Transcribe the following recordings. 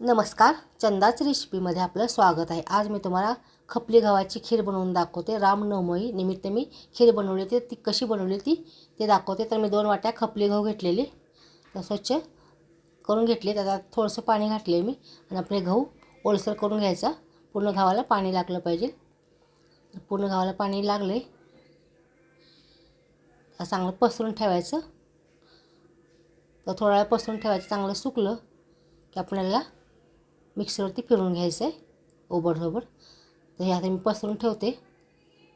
नमस्कार चंदाच रेसिपीमध्ये आपलं स्वागत आहे. आज मी तुम्हाला खपली गव्हाची खीर बनवून दाखवते. रामनवमी निमित्त मी खीर बनवली होती. ती कशी बनवली ती ते दाखवते. तर मी दोन वाट्या खपली गहू घेतलेली. तर स्वच्छ करून घेतले. त्यात थोडंसं पाणी घातले मी. आणि आपले गहू ओलसर करून घ्यायचा. पूर्ण गव्हाला पाणी लागलं पाहिजे. पूर्ण गव्हाला पाणी लागले चांगलं पसरून ठेवायचं. तर थोडा वेळ पसरून ठेवायचं. चांगलं सुकलं की आपल्याला मिक्सरवरती फिरून घ्यायचं आहे ओबड ओबडधोबड. तर हे आता मी पसरून ठेवते.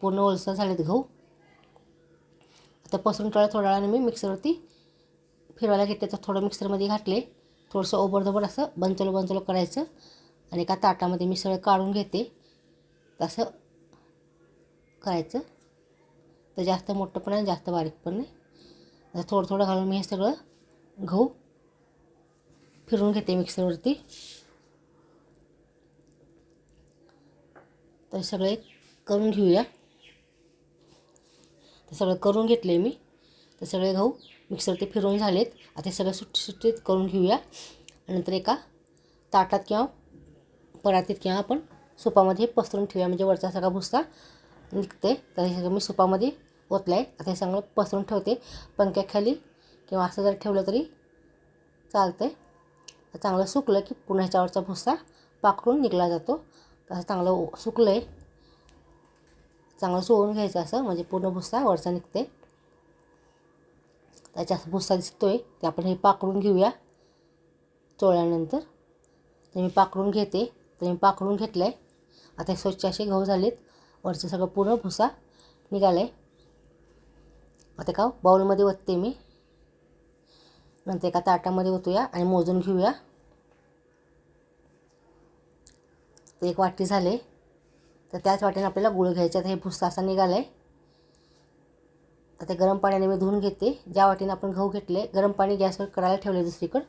पूर्ण ओलसर झालेत गहू. आता पसरून ठेवला थोड्या वेळाने मी मिक्सरवरती फिरवायला घेतले तर थोडं मिक्सरमध्ये घातले. थोडंसं ओबडधोबड असं बंचलो बंचलो करायचं. आणि एका ताटामध्ये मी सगळं काढून घेते. तसं करायचं. तर जास्त मोठं पण नाही जास्त बारीक पण नाही. थोडं थोडं घालून मी हे सगळं गहू फिरून घेते मिक्सरवरती. तर सगळे करून घेऊया. तर सगळं करून घेतले मी. तर सगळे गहू मिक्सरवरती फिरवून झालेत. आता हे सगळं सुटसुटीत करून घेऊया. नंतर एका ताटात किंवा परातीत किंवा आपण सुपामध्ये पसरून ठेवूया. म्हणजे वरचा सगळा भुस्सा निघते तर हे सगळं मी सुपामध्ये ओतलं आहे आता हे सगळं पसरून ठेवते. पंख्याखाली किंवा असं जर ठेवलं तरी चालतं आहे चांगलं सुकलं की पुन्हा ह्याच्यावरचा भुस्सा पाखरून निघला जातो. तसं चांगलं सुकलं आहे चांगलं सोडून घ्यायचं असं म्हणजे पूर्ण भुस्सा वरचा निघते त्याच्या असं भुस्सा दिसतो आहे ते आपण हे पाकडून घेऊया चोळल्यानंतर. तर मी पाकडून घेते तर मी पाकडून घेतलं आहे आता स्वच्छ असे गहू झालेत वरचं सगळं पूर्ण भुसा निघाला आहे आता का बाऊलमध्ये ओतते मी. नंतर एका ताटामध्ये ओतूया आणि मोजून घेऊया. तर एक वाटी झाले. तर त्याच वाटीने आपल्याला गुळ घ्यायचा आता हे भुस्सा असा निघाला आहे तर ते गरम पाण्याने मी धुवून घेते. ज्या वाटीने आपण गहू घेतले गरम पाणी गॅसवर करायला ठेवले दुसरीकडं.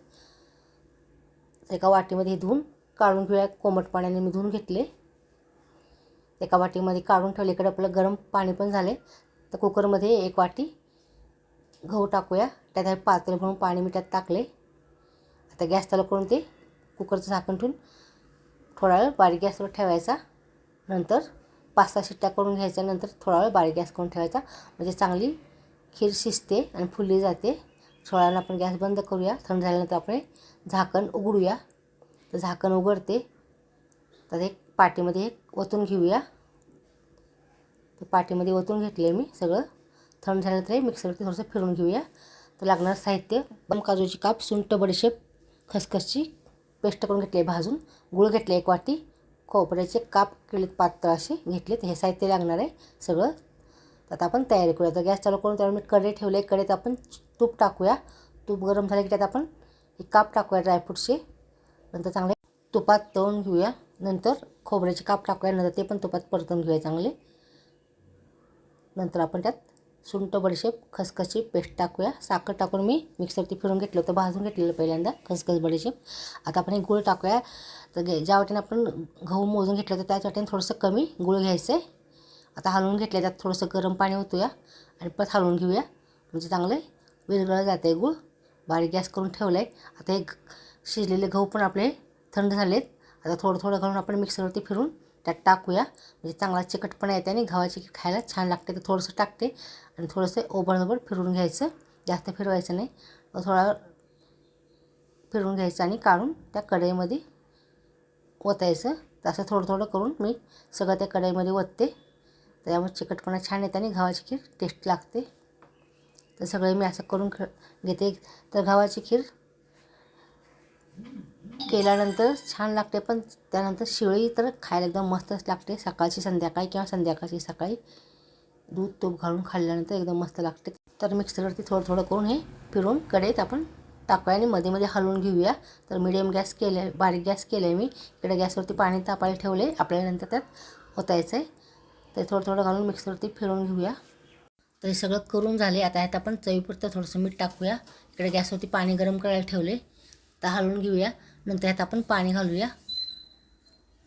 एका वाटीमध्ये धुवून काढून घेऊया. कोमट पाण्याने मी धुवून घेतले. एका वाटीमध्ये काढून ठेवले. इकडे आपलं गरम पाणी पण झाले तर कुकरमध्ये एक वाटी गहू टाकूया. त्यात पातळ भरून पाणी मी त्यात टाकले आता गॅस चालू करून ते कुकरचं झाकण ठेवून थोडा वेळ बारीक गॅसवर ठेवायचा. नंतर पाच सहा शिट्ट्या करून घ्यायच्या. नंतर थोडा वेळ बारीक गॅस करून ठेवायचा. म्हणजे चांगली खीर शिजते आणि फुलली जाते. थोड्या वेळानं आपण गॅस बंद करूया. थंड झाल्यानंतर आपण झाकण उघडूया. तर झाकण उघडते. तर एक पाटीमध्ये एक ओतून घेऊया. तर पाटीमध्ये ओतून घेतले मी सगळं. थंड झाल्यानंतर मिक्सरवरती थोडंसं फिरून घेऊया. तर लागणारं साहित्य काजूची काप सुंट बडीशेप खसखसची पेस्ट करून घेतले भाजून गुळ घेतले एक वाटी खोबऱ्याचे काप केलेत पातळ असे घेतलेत. हे साहित्य लागणार आहे सगळं. आता आपण तयारी करूया. तर गॅस चालू करून त्यावर मी कडे ठेवले कडेत आपण तूप टाकूया. तूप गरम झालं की त्यात आपण एक काप टाकूया ड्रायफ्रूटचे नंतर चांगले तुपात तळून घेऊया. नंतर खोबऱ्याचे काप टाकूया. नंतर ते पण तुपात परतून घेऊया चांगले. नंतर आपण त्यात सुंट बडीशेप खसखसची पेस्ट टाकूया. साखर टाकून मी मिक्सरती फिरून घेतलं होतं भाजून घेतलेलं पहिल्यांदा खसखस बडीशेप. आता आपण हे गुळ टाकूया. तर ज्या वाटेने आपण गहू मोजून घेतलं होतं त्याच वाटेने थोडंसं कमी गूळ घ्यायचं आहे आता हलवून घेतलं त्यात थोडंसं गरम पाणी होतूया आणि परत हलवून घेऊया. म्हणजे चांगलं विरगळलं जातं आहे गूळ. बारीक गॅस करून ठेवलं आहे आता हे शिजलेले गहू पण आपले थंड झालेत. आता थोडं थोडं घालून आपण मिक्सरवरती फिरून त्यात टाकूया. म्हणजे चांगला चिकटपणा येते आणि गव्हाची खायला छान लागते. तर थोडंसं टाकते आणि थोडंसं ओबडधोबड फिरून घ्यायचं. जास्त फिरवायचं नाही. थोडा फिरून घ्यायचं आणि काढून त्या कढईमध्ये ओतायचं. तसं थोडं थोडं करून मी सगळं त्या कढईमध्ये ओतते. त्यामुळे चिकटपणा छान येते आणि गव्हाची खीर टेस्ट लागते. तर सगळे मी असं करून घेते. तर गव्हाची खीर केल्यानंतर छान लागते पण त्यानंतर शिळी तर खायला एकदम मस्तच लागते. सकाळची संध्याकाळी किंवा संध्याकाळची सकाळी दूध तूप घालून खाल्ल्यानंतर एकदम मस्त लागते. तर मिक्सरवरती थोडं थोडं करून हे फिरून कढईत आपण टाकूया आणि मध्ये मध्ये हलवून घेऊया. तर मिडियम गॅस केलं बारीक गॅस केलं आहे मी. इकडे गॅसवरती पाणी तापायला ठेवले आपल्याला नंतर त्यात ओतायचं आहे ते थोडं थोडं घालून मिक्सरवरती फिरून घेऊया. तर हे सगळं करून झाले. आता ह्यात आपण चवीपुरतं थोडंसं मीठ टाकूया. इकडे गॅसवरती पाणी गरम करायला ठेवले तर हलवून घेऊया. मग त्यात आपण पाणी घालूया.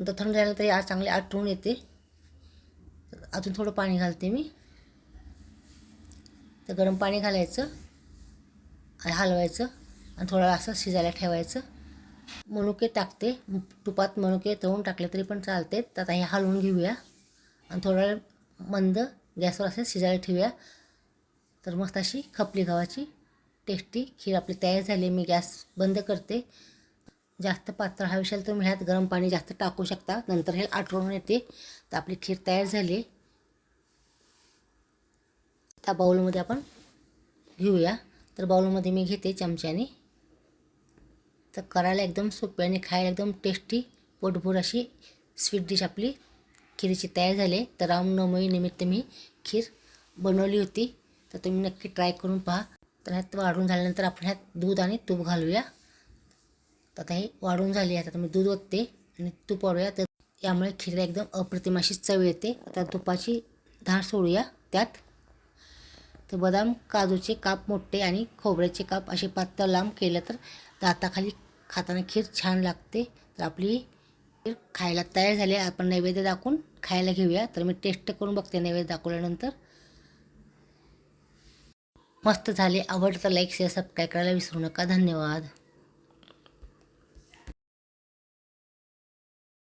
नंतर थंड झालं तरी आज चांगले आटवून येते. अजून थोडं पाणी घालते मी. तर गरम पाणी घालायचं आणि हलवायचं आणि थोडं असं शिजायला ठेवायचं. मनुके टाकते. तुपात मनुके तळून टाकले तरी पण चालते. तर आता हे हलवून घेऊया. आणि थोडा मंद गॅसवर असे शिजायला ठेवूया. तर मस्त अशी खपली गव्हाची टेस्टी खीर आपली तयार झाली. मी गॅस बंद करते. जास्त पातळ हवी असेल तुम्ही ह्यात गरम पाणी जास्त टाकू शकता. नंतर हे आठवून येते. तर आपली खीर तयार झाली. त्या बाऊलमध्ये आपण घेऊया. तर बाऊलमध्ये मी घेते चमच्याने. तर करायला एकदम सोपी आणि खायला एकदम टेस्टी पोटभूर अशी स्वीट डिश आपली खिरीची तयार झाली. तर रामनवमी निमित्त मी खीर बनवली होती. तर तुम्ही नक्की ट्राय करून पहा. तर ह्यात वाढून झाल्यानंतर आपण ह्यात दूध आणि तूप घालूया. तर आता हे वाढून झाली आता मी दूध ओतते आणि तूप वाढूया. तर यामुळे खीरला एकदम अप्रतिम अशी चव येते. आता तुपाची धार सोडूया त्यात. तर बदाम काजूचे काप मोठे आणि खोबऱ्याचे काप असे पातळ लांब केलं तर दाताखाली खाताना खीर छान लागते. तर आपली खीर खायला तयार झाली आहे. आपण नैवेद्य दाखवून खायला घेऊया. तर मी टेस्ट करून बघते नैवेद्य दाखवल्यानंतर. मस्त झाले. आवडतं लाईक शेअर सबस्क्राईब करायला विसरू नका. धन्यवाद.